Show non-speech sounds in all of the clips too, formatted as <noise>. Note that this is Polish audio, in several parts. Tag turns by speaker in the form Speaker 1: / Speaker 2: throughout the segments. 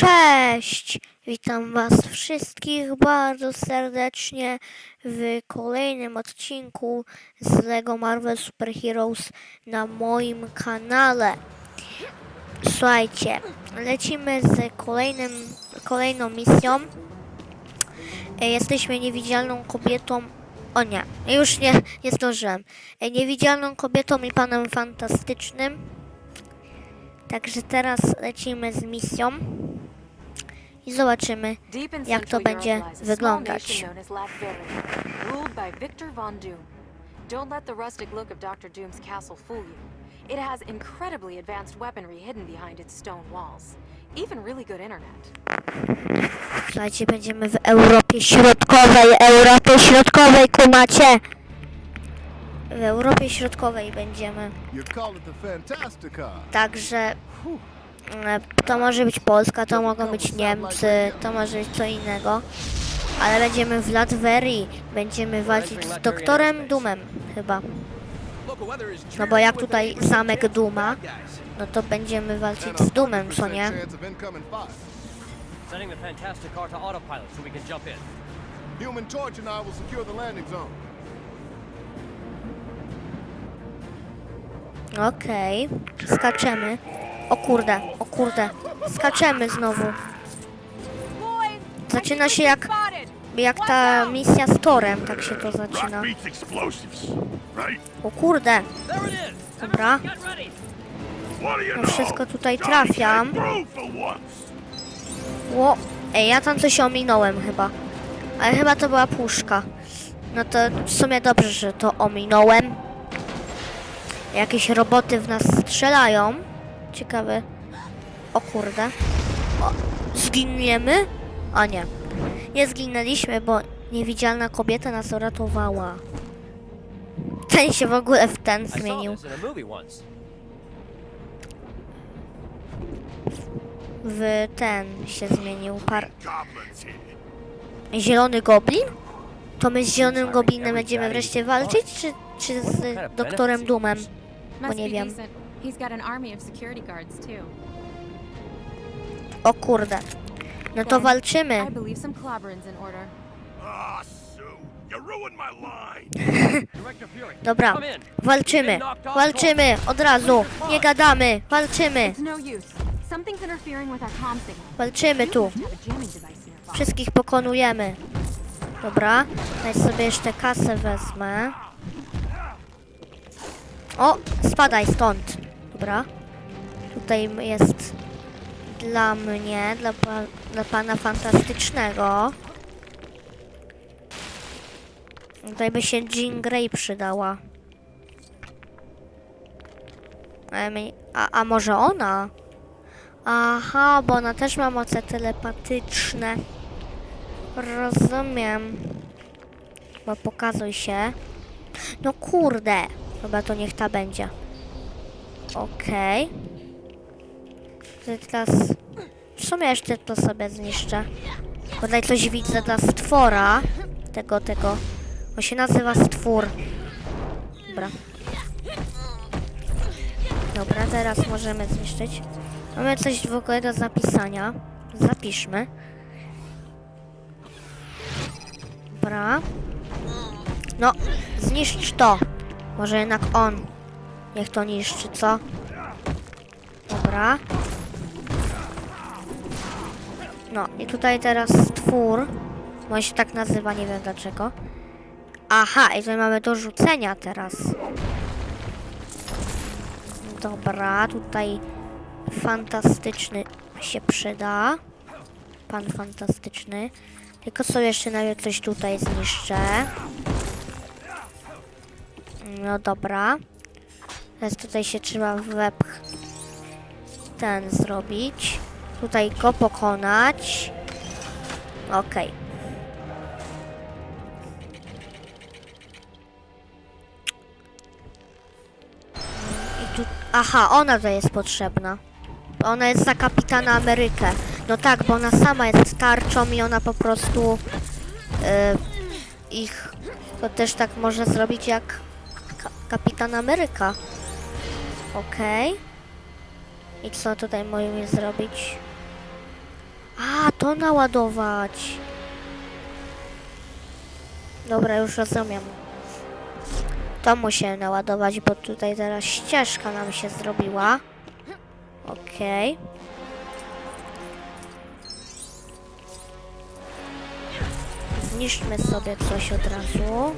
Speaker 1: Cześć! Witam Was wszystkich bardzo serdecznie w kolejnym odcinku z LEGO Marvel Super Heroes na moim kanale. Słuchajcie, lecimy z kolejnym, kolejną misją. E, Jesteśmy niewidzialną kobietą. O nie, już nie, nie zdążyłem. E, Niewidzialną kobietą i panem fantastycznym. Także teraz lecimy z misją i zobaczymy, jak to będzie wyglądać.
Speaker 2: Don't let the rustic look of Dr. Doom's castle fool you. It has incredibly advanced weaponry hidden behind its stone walls. Even really good internet.
Speaker 1: Słuchajcie, będziemy w Europie Środkowej, Europie Środkowej, kumacie! W Europie Środkowej będziemy.
Speaker 3: You call it the Fantastica.
Speaker 1: Także to może być Polska, to mogą być Niemcy, to może być co innego. Ale będziemy w Latverii, będziemy walczyć z doktorem Dumem chyba. No bo jak tutaj zamek Duma, no to będziemy walczyć z Dumem, co nie?
Speaker 3: Chance of incoming fire.
Speaker 4: Setting the Fantastic car to autopilot so we can jump in.
Speaker 3: Human Torch and I will secure the landing zone.
Speaker 1: Okej, skaczemy. O kurde, o kurde, skaczemy znowu. Zaczyna się jak, jak ta misja z Torem, tak się to zaczyna. O kurde, dobra, No wszystko tutaj trafiam. Ło, ej, ja tam coś ominąłem chyba. Ale chyba to była puszka. No to w sumie dobrze, że to ominąłem. Jakieś roboty w nas strzelają. Ciekawe. O kurde. O, zginiemy? A nie. Nie zginęliśmy, bo niewidzialna kobieta nas uratowała. Ten się w ogóle w ten zmienił. W ten się zmienił. Par... Zielony Goblin? To my z Zielonym Goblinem będziemy wreszcie walczyć, czy, czy z doktorem Doomem?
Speaker 2: Must
Speaker 1: nie wiem.
Speaker 2: He's got an army of security guards too.
Speaker 1: O kurde. No to walczymy.
Speaker 2: I believe some clobberins in order.
Speaker 5: Ah, Sue, you ruined my line. <laughs>
Speaker 4: Director Fury,
Speaker 1: Dobra,
Speaker 4: come in.
Speaker 1: walczymy. Walczymy od razu. Nie gadamy. Walczymy.
Speaker 2: It's no use. Something's interfering with our comm signal.
Speaker 1: Walczymy tu.
Speaker 2: We have a jamming device nearby.
Speaker 1: Wszystkich pokonujemy. Dobra. Daj sobie jeszcze kasę wezmę. O, spadaj stąd. Dobra. Tutaj jest dla mnie, dla, pa, dla pana fantastycznego. Tutaj by się Jean Grey przydała. A, a może ona? Aha, bo ona też ma moce telepatyczne. Rozumiem. Bo pokazuj się. No kurde. Chyba to niech ta będzie. Okej. Okay. Teraz... W sumie jeszcze to sobie zniszczę. Bo tutaj coś widzę dla stwora. Tego, tego. On się nazywa stwór. Dobra. Dobra, teraz możemy zniszczyć. Mamy coś w ogóle do zapisania. Zapiszmy. Dobra. No, zniszcz to. Może jednak on. Niech to niszczy, co? Dobra. No i tutaj teraz stwór. Bo on się tak nazywa, nie wiem dlaczego. Aha, i tutaj mamy do rzucenia teraz. Dobra, tutaj fantastyczny się przyda. Pan fantastyczny. Tylko sobie jeszcze nawet coś tutaj zniszczę. No dobra. Teraz tutaj się trzeba wepch ten zrobić. Tutaj go pokonać. Okej. Aha, ona to jest potrzebna. Ona jest za kapitana Amerykę. No tak, bo ona sama jest tarczą i ona po prostu e, ich to też tak może zrobić jak ka kapitan Ameryka. Okej. I co tutaj możemy zrobić? to naładować. Dobra, już rozumiem. To musiałem naładować, bo tutaj teraz ścieżka nam się zrobiła. Okej. Zniszczmy sobie coś od razu.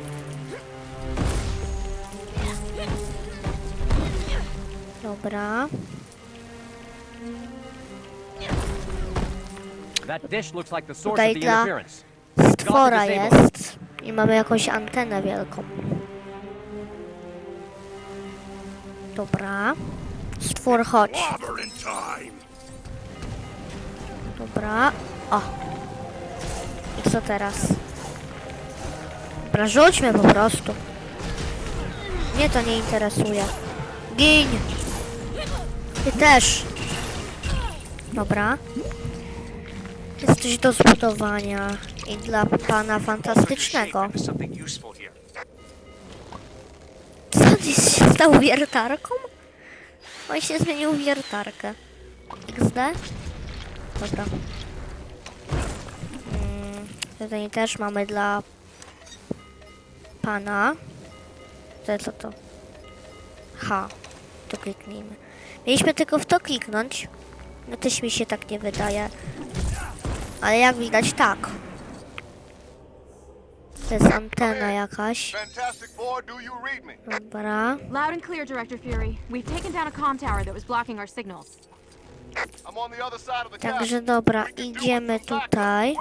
Speaker 1: Dobra.
Speaker 4: That dish looks like the source
Speaker 1: Tutaj
Speaker 4: of the
Speaker 1: dla stwora jest i mamy jakąś antenę wielką. Dobra. Stwór, chodź. Dobra. O. I co teraz? Dobra, rzućmy po prostu. Mnie to nie interesuje. Gin! Ty też. Dobra. Jest coś do zbudowania i dla pana fantastycznego. Co dziś się stało wiertarką? On się zmienił w wiertarkę. XD? Dobra. Mm, tutaj też mamy dla pana. To co to? H. To kliknijmy. Mieliśmy tylko w to kliknąć. No też mi się tak nie wydaje. Ale jak widać tak. To jest antena jakaś. Dobra.
Speaker 2: Loud and clear, Director Fury. We've taken down a comm tower that was blocking our signals.
Speaker 1: Także dobra, idziemy tutaj.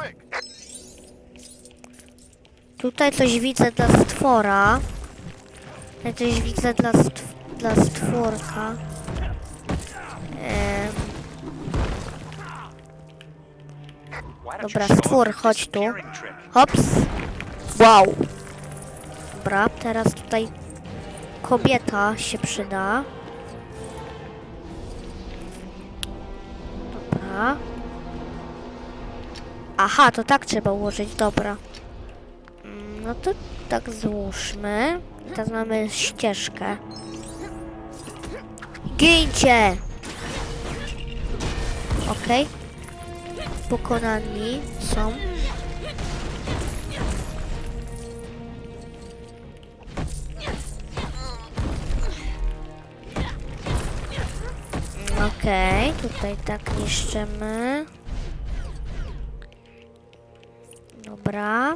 Speaker 1: Tutaj coś widzę dla stwora. Tutaj coś widzę dla, stw dla stworka. Dobra, stwór, chodź tu. hops. Wow. Dobra, teraz tutaj kobieta się przyda. Dobra. Aha, to tak trzeba ułożyć, dobra. Mm, No to tak złóżmy. Teraz mamy ścieżkę. Gincie! Okej. Pokonani są. Okej, tutaj tak niszczymy. Dobra.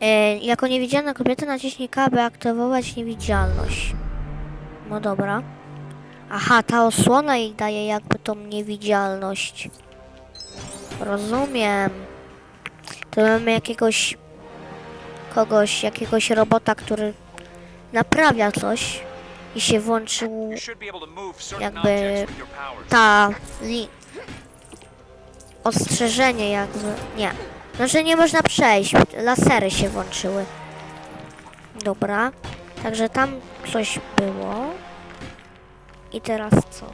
Speaker 1: E, jako niewidzialna kobieta naciśnij K, by aktywować niewidzialność. No dobra. Aha, ta osłona jej daje jakby tą niewidzialność. Rozumiem. To mamy jakiegoś kogoś, jakiegoś robota, który naprawia coś i się włączył jakby ta li... ostrzeżenie jakby, nie. No, że nie można przejść, lasery się włączyły. Dobra, także tam coś było. I teraz co?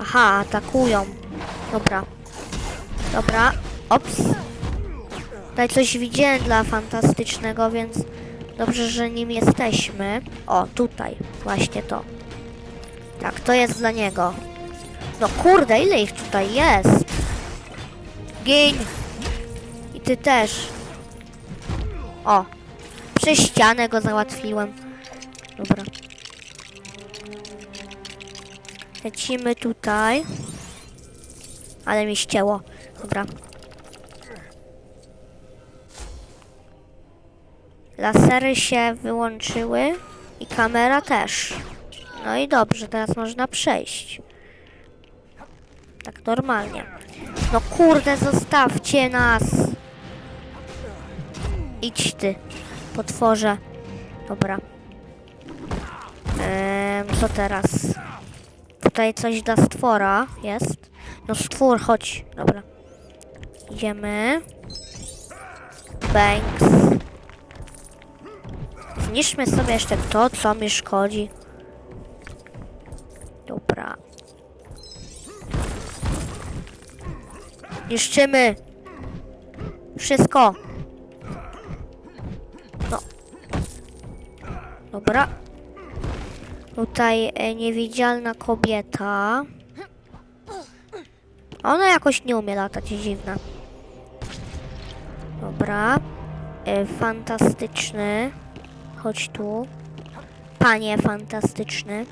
Speaker 1: Aha, atakują. Dobra. Dobra, ops. Tutaj coś widziałem dla fantastycznego, więc dobrze, że nim jesteśmy. O, tutaj, właśnie to. Tak, to jest dla niego. No kurde, ile ich tutaj jest? Gin! I ty też. O, przez ścianę go załatwiłem. Dobra. Lecimy tutaj. Ale mi ścięło. Dobra. Lasery się wyłączyły i kamera też. No i dobrze, teraz można przejść. Tak normalnie. No kurde, zostawcie nas! Idź ty, potworze. Dobra. Ehm, co teraz? Tutaj coś dla stwora jest. No stwór, chodź. Dobra. Idziemy. Banks. Zniszczmy sobie jeszcze to, co mi szkodzi. Dobra. Niszczymy. Wszystko. No. Dobra. Tutaj e, niewidzialna kobieta. Ona jakoś nie umie latać, dziwna. Dobra. E, fantastyczny. Chodź tu. Panie fantastyczny.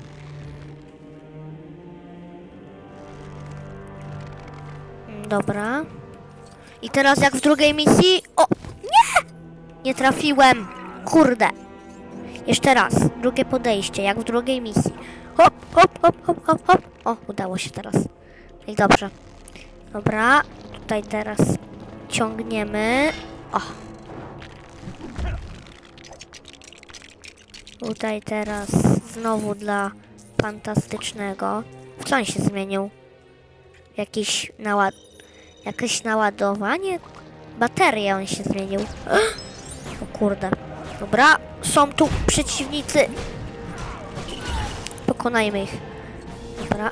Speaker 1: Mm, Dobra. I teraz jak w drugiej misji... O! Nie! Nie trafiłem! Kurde! Jeszcze raz. Drugie podejście, jak w drugiej misji. Hop, hop, hop, hop, hop, hop. O, udało się teraz. I dobrze. Dobra. Tutaj teraz ciągniemy. O. Tutaj teraz znowu dla fantastycznego. W co on się zmienił? Jakiś naład... Jakieś naładowanie? Baterię on się zmienił. <gasps> O kurde. Dobra, są tu przeciwnicy. Pokonajmy ich. Dobra.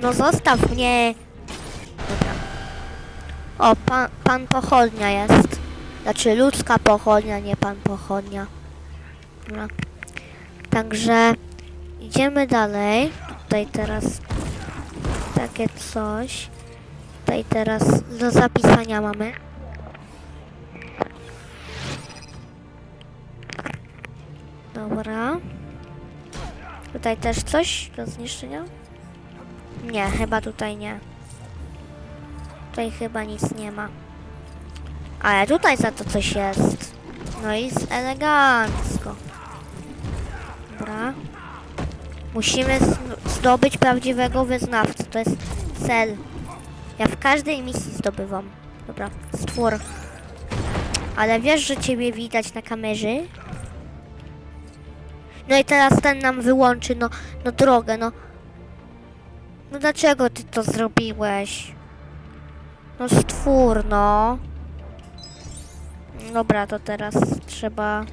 Speaker 1: No zostaw mnie. Dobra. O, pan, pan pochodnia jest. Znaczy ludzka pochodnia, nie pan pochodnia. Dobra. Także idziemy dalej. Tutaj teraz takie coś. Tutaj teraz do zapisania mamy. Dobra. Tutaj też coś do zniszczenia? Nie, chyba tutaj nie. Tutaj chyba nic nie ma. Ale tutaj za to coś jest. No i jest elegancko. Dobra. Musimy zdobyć prawdziwego wyznawcę. To jest cel. Ja w każdej misji zdobywam. Dobra, stwór. Ale wiesz, że ciebie widać na kamerze? No i teraz ten nam wyłączy, no, no drogę, no. No dlaczego ty to zrobiłeś? No stwór, no. Dobra, to teraz trzeba...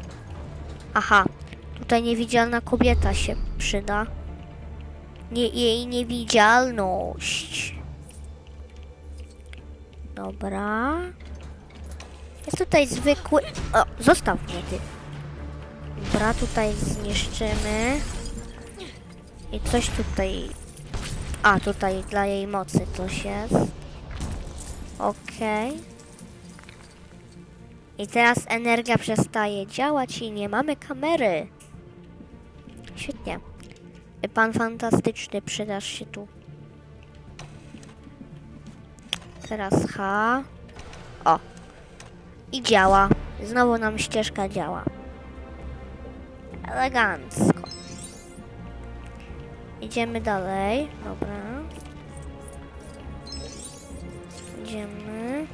Speaker 1: Aha, tutaj niewidzialna kobieta się przyda. Nie, jej niewidzialność. Dobra. Jest tutaj zwykły... O, zostaw mnie ty. Dobra, tutaj zniszczymy. I coś tutaj... A, tutaj dla jej mocy coś jest. Okej. I teraz energia przestaje działać i nie mamy kamery. Świetnie. Pan fantastyczny, przydasz się tu. Teraz H. O. I działa. Znowu nam ścieżka działa. Elegancko. Idziemy dalej. Dobra. Idziemy.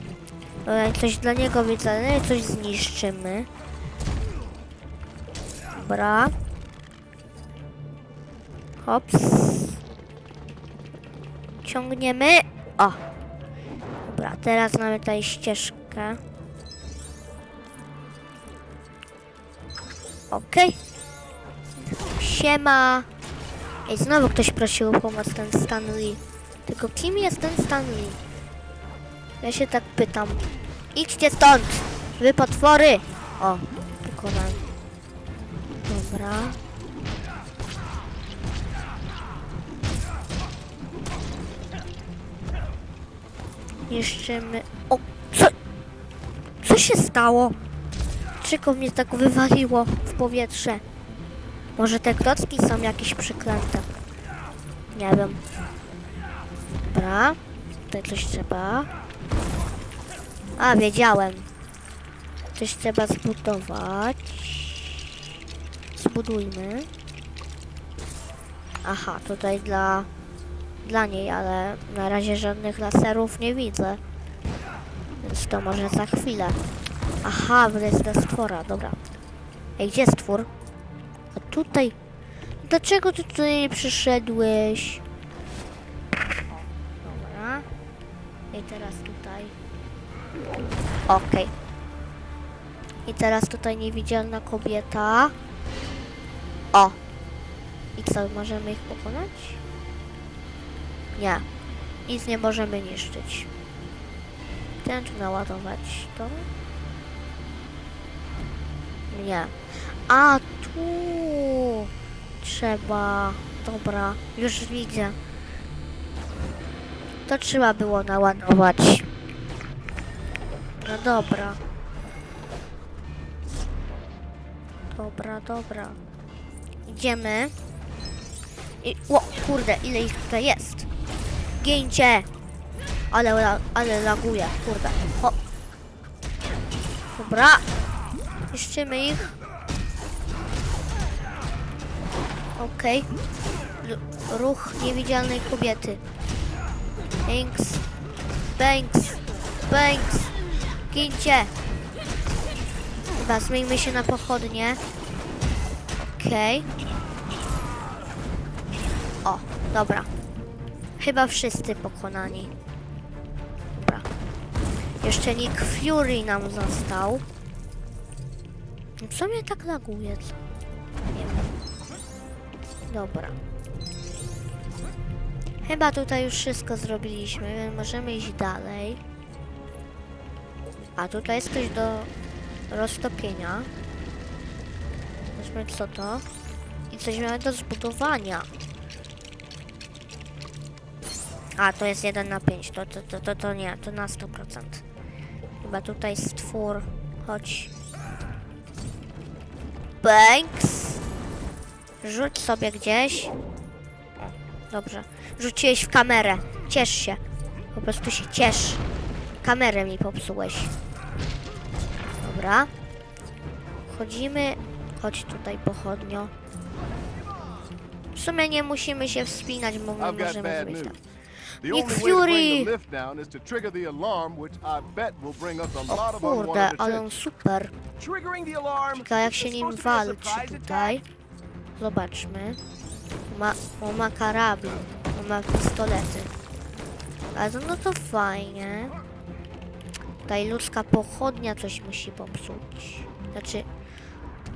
Speaker 1: Dobra, coś dla niego widzę, no coś zniszczymy. Dobra. Hops. Ciągniemy. O. Dobra, teraz mamy tutaj ścieżkę. Okej. Siema. Ej, znowu ktoś prosił o pomoc, ten Stanley. Tylko kim jest ten Stanley? Ja się tak pytam. Idźcie stąd! Wy potwory! O, pokonałem. Dobra. Niszczymy... O, co? Co się stało? Czego mnie tak wywaliło w powietrze? Może te klocki są jakieś przyklęte? Nie wiem. Dobra. Tutaj coś trzeba. A, wiedziałem. Coś trzeba zbudować. Zbudujmy. Aha, tutaj dla... Dla niej, ale na razie żadnych laserów nie widzę. Więc to może za chwilę. Aha, to jest dla stwora, dobra. Ej, gdzie stwór? Tutaj... Dlaczego ty tutaj przyszedłeś? Dobra. I teraz tutaj. Okej. I teraz tutaj niewidzialna kobieta. O! I co, możemy ich pokonać? Nie. Nic nie możemy niszczyć. Tu naładować to. Nie. A, tu! trzeba... Dobra, już widzę. To trzeba było naładować. No dobra. Dobra, dobra. Idziemy. I, o, kurde, ile ich tutaj jest. Gięcie! Ale, ale laguje, kurde. O. Dobra. Niszczymy ich. Okej. L- Ruch niewidzialnej kobiety. Banks. Banks. Banks. Gincie. Chyba zmieńmy się na pochodnie. Okej. O, dobra. Chyba wszyscy pokonani. Dobra. Jeszcze Nick Fury nam został. Co mnie tak laguje? Dobra. Chyba tutaj już wszystko zrobiliśmy, więc możemy iść dalej. A tutaj jest coś do roztopienia. Zobaczmy co to. I coś mamy do zbudowania. A, to jest 1 na 5. To, to, to, to, to nie, to na 100%. Chyba tutaj stwór. Chodź. Banks. Rzuć sobie gdzieś. Dobrze. Rzuciłeś w kamerę. Ciesz się. Po prostu się ciesz. Kamerę mi popsułeś. Dobra. Chodzimy. Chodź tutaj pochodnio. W sumie nie musimy się wspinać, bo my możemy zrobić tak. Nick Fury! O kurde, ale on super. Ciekawe jak się nim walczy tutaj. Zobaczmy. Ma, on ma karabin, on ma pistolety. Ale no to fajnie. Tutaj ludzka pochodnia coś musi popsuć. Znaczy...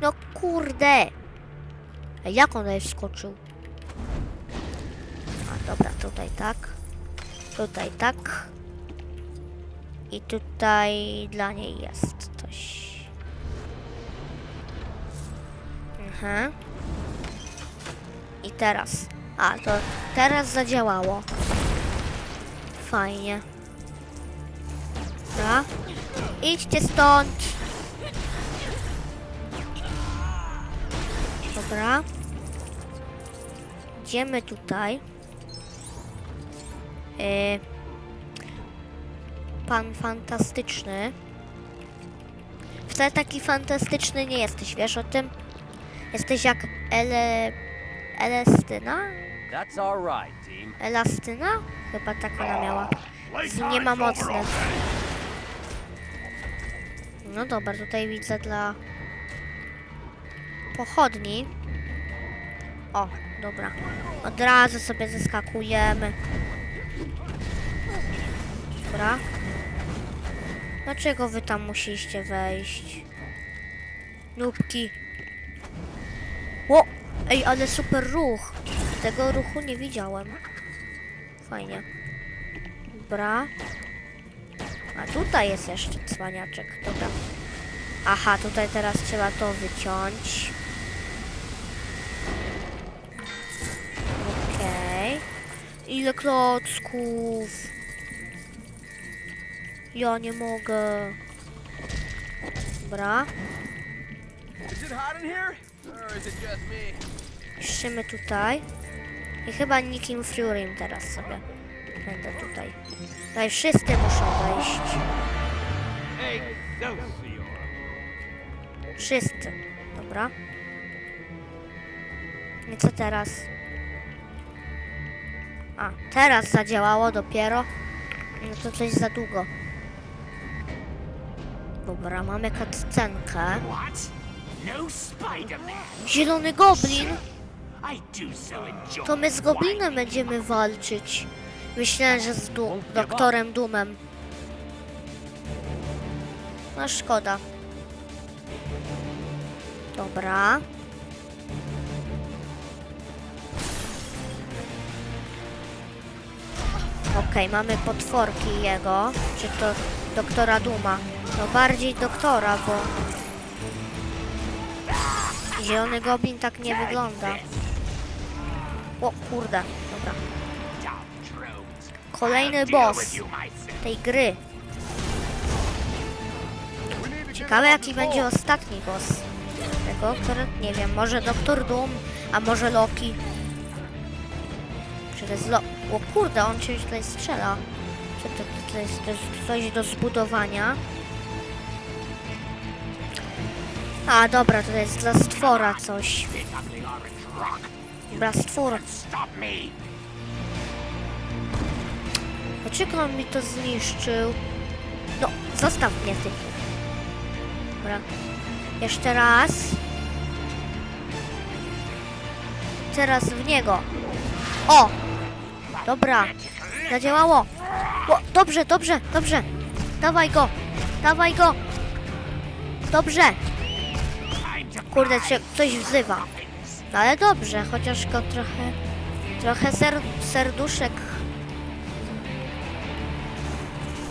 Speaker 1: No kurde! A jak on tutaj wskoczył? A dobra, tutaj tak. Tutaj tak. I tutaj dla niej jest coś. Mhm. I teraz. A, to teraz zadziałało. Fajnie. Dobra. Idźcie stąd. Dobra. Idziemy tutaj. Yy, pan fantastyczny. Wcale taki fantastyczny nie jesteś, wiesz o tym? Jesteś jak Ele... Elestyna?
Speaker 4: That's all right, team.
Speaker 1: Elastyna? Chyba tak ona miała. Nie ma
Speaker 5: already.
Speaker 1: No dobra, tutaj widzę dla pochodni. O, dobra. Od razu sobie zeskakujemy. Dobra. Dlaczego wy tam musieliście wejść? Nubki. Ło! Ej, ale super ruch. Tego ruchu nie widziałem. Fajnie. Dobra. A tutaj jest jeszcze cwaniaczek. Dobra. Aha, tutaj teraz trzeba to wyciąć. Okej. Ile klocków? Ja nie mogę. Dobra.
Speaker 5: Is it hot in here? Or is it just me?
Speaker 1: Niszczymy tutaj. I chyba Nikim Furym teraz sobie będę tutaj. Tutaj wszyscy muszą wejść. Wszyscy. Dobra. I co teraz? A, teraz zadziałało dopiero. No to coś za długo. Dobra, mamy cutscenkę.
Speaker 6: No?
Speaker 1: Zielony goblin! To my z goblinem będziemy walczyć. Myślałem, że z du- doktorem Dumem. No szkoda. Dobra. Okej, mamy potworki jego. Czy to doktora Duma? No bardziej doktora, bo... Zielony goblin tak nie wygląda. O kurde, dobra. Kolejny boss tej gry. Ciekawe jaki będzie ostatni boss. Tego, który nie wiem, może Doktor Doom, a może Loki. Czy to jest Lo... O kurde, on się tutaj strzela. Co to, to jest coś do zbudowania. A, dobra, to jest dla stwora coś. Dobra, stwór.
Speaker 6: Stop me.
Speaker 1: Dlaczego on mi to zniszczył? No, zostaw mnie ty. Dobra. Jeszcze raz. Teraz w niego. O! Dobra. Zadziałało. O, dobrze, dobrze, dobrze. Dawaj go. Dawaj go. Dobrze. Kurde, się coś wzywa. Ale dobrze, chociaż go trochę... Trochę ser, serduszek...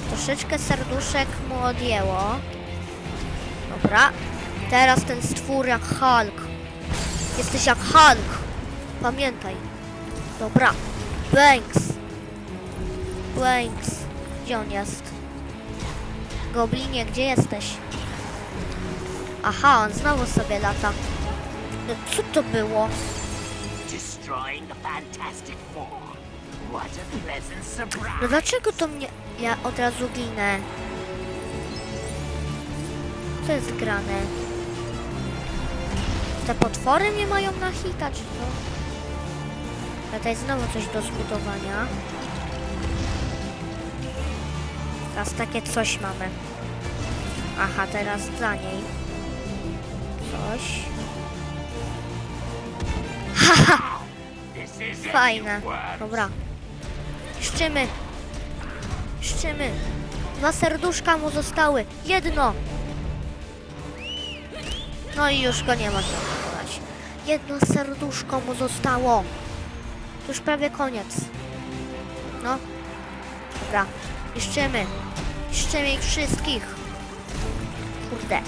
Speaker 1: Troszeczkę serduszek mu odjęło. Dobra. Teraz ten stwór jak Hulk. Jesteś jak Hulk. Pamiętaj. Dobra. Banks. Banks. Gdzie on jest? Goblinie, gdzie jesteś? Aha, on znowu sobie lata. No co to było?
Speaker 6: destroying the Fantastic Four. What a pleasant surprise.
Speaker 1: No dlaczego to mnie... Ja od razu ginę. Co jest grane? Te potwory nie mają na hita, czy to? A Tutaj znowu coś do zbudowania. Teraz takie coś mamy. Aha, teraz dla niej. Coś.
Speaker 6: It, <laughs>
Speaker 1: Fajne. Dobra. Szczymy. Szczymy. Dwa serduszka mu zostały. Jedno. No i już go nie można pokonać. Jedno serduszko mu zostało. To już prawie koniec. No. Dobra. Niszczymy. Niszczymy ich wszystkich. Kurde.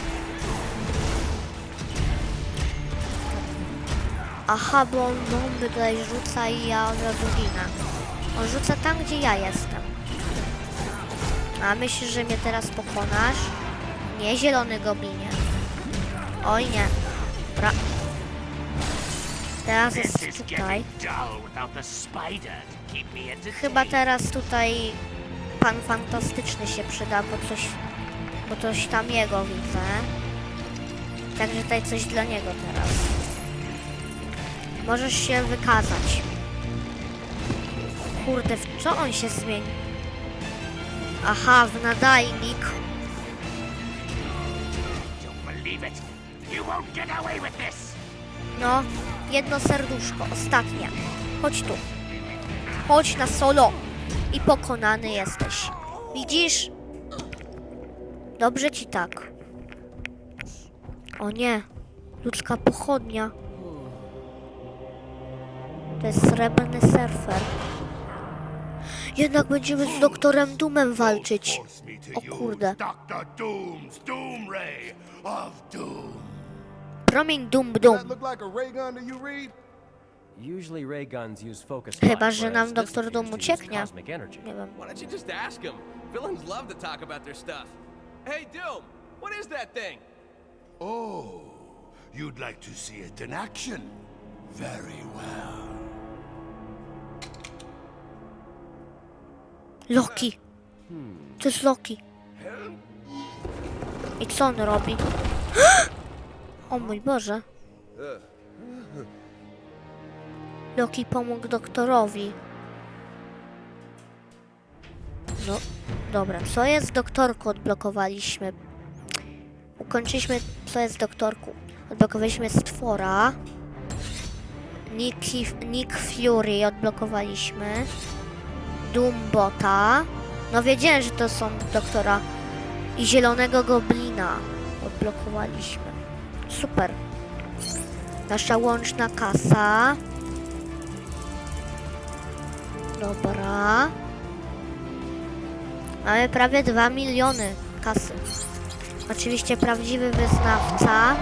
Speaker 1: Aha, bo on bomby tutaj rzuca i ja od razu ginę. On rzuca tam, gdzie ja jestem. A myślisz, że mnie teraz pokonasz? Nie, zielony goblinie. Oj nie. Dobra. Teraz jest tutaj. Chyba teraz tutaj pan fantastyczny się przyda, bo coś, bo coś tam jego widzę. Także tutaj coś dla niego teraz. Możesz się wykazać. Kurde, w co on się zmieni? Aha, w nadajnik. No, jedno serduszko, ostatnie. Chodź tu. Chodź na solo. I pokonany jesteś. Widzisz? Dobrze ci tak. O nie. Ludzka pochodnia. To jest srebrny surfer. Jednak będziemy z doktorem Doomem walczyć. O kurde. Promień Doom Doom. Chyba, że nam Dr. Doom ucieknie. Nie wiem.
Speaker 7: Why don't you just ask them? Villains love to talk about their stuff. Hey, Doom, what is that thing?
Speaker 5: Oh, you'd like to see it in action? Very well.
Speaker 1: Loki. To jest Loki. I co on robi? <gasps> O mój Boże. Loki pomógł doktorowi. No, dobra. Co jest doktorku? Odblokowaliśmy. Ukończyliśmy, co jest doktorku. Odblokowaliśmy stwora. Nick, Nick Fury odblokowaliśmy. Doombota. No wiedziałem, że to są doktora. I zielonego goblina odblokowaliśmy. Super. Nasza łączna kasa. Dobra. Mamy prawie 2 miliony kasy. Oczywiście prawdziwy wyznawca.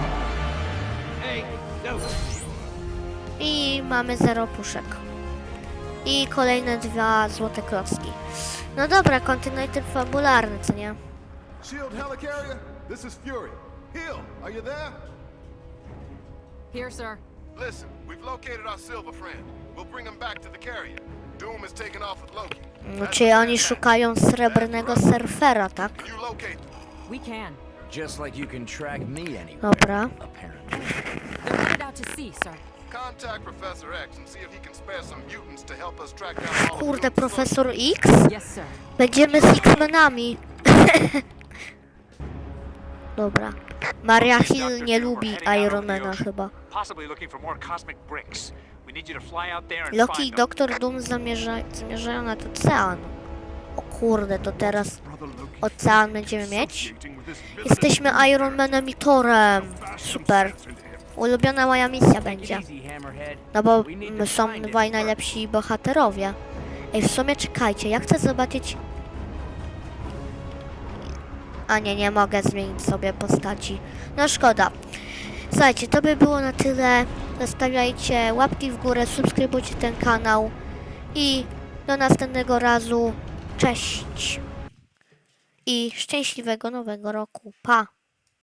Speaker 1: I mamy zero puszek. I kolejne dwa złote klocki. No dobra, kontynuator fabularny, co nie?
Speaker 3: Shield helicarrier, this is Fury. Hill, are you there?
Speaker 2: Here, sir.
Speaker 3: Listen, we've located our silver friend. We'll bring him back to the carrier. Doom is taken off with Loki.
Speaker 1: No, czyli oni szukają srebrnego surfera, tak?
Speaker 2: We can.
Speaker 8: Just like you can track me anywhere.
Speaker 1: Dobra.
Speaker 8: Apparently.
Speaker 2: They're headed out to sea, sir.
Speaker 3: Contact Professor X and see if he can spare some mutants to help us track down all
Speaker 1: Kurde, profesor X?
Speaker 2: Yes, sir.
Speaker 1: Będziemy z X-Menami. <laughs> Dobra. Maria Hill nie lubi Ironmana chyba.
Speaker 9: Possibly looking for more cosmic bricks. We need you to fly out there and
Speaker 1: Loki i
Speaker 9: find them.
Speaker 1: Doktor Doom zamierza, zamierzają nad ocean. O kurde, to teraz ocean będziemy mieć? Jesteśmy Ironmanem i Torem. Super. Ulubiona moja misja będzie. No bo są dwaj najlepsi bohaterowie. Ej, w sumie czekajcie, ja chcę zobaczyć... A nie, nie mogę zmienić sobie postaci. No szkoda. Słuchajcie, to by było na tyle. Zostawiajcie łapki w górę, subskrybujcie ten kanał i do następnego razu. Cześć! I szczęśliwego nowego roku. Pa!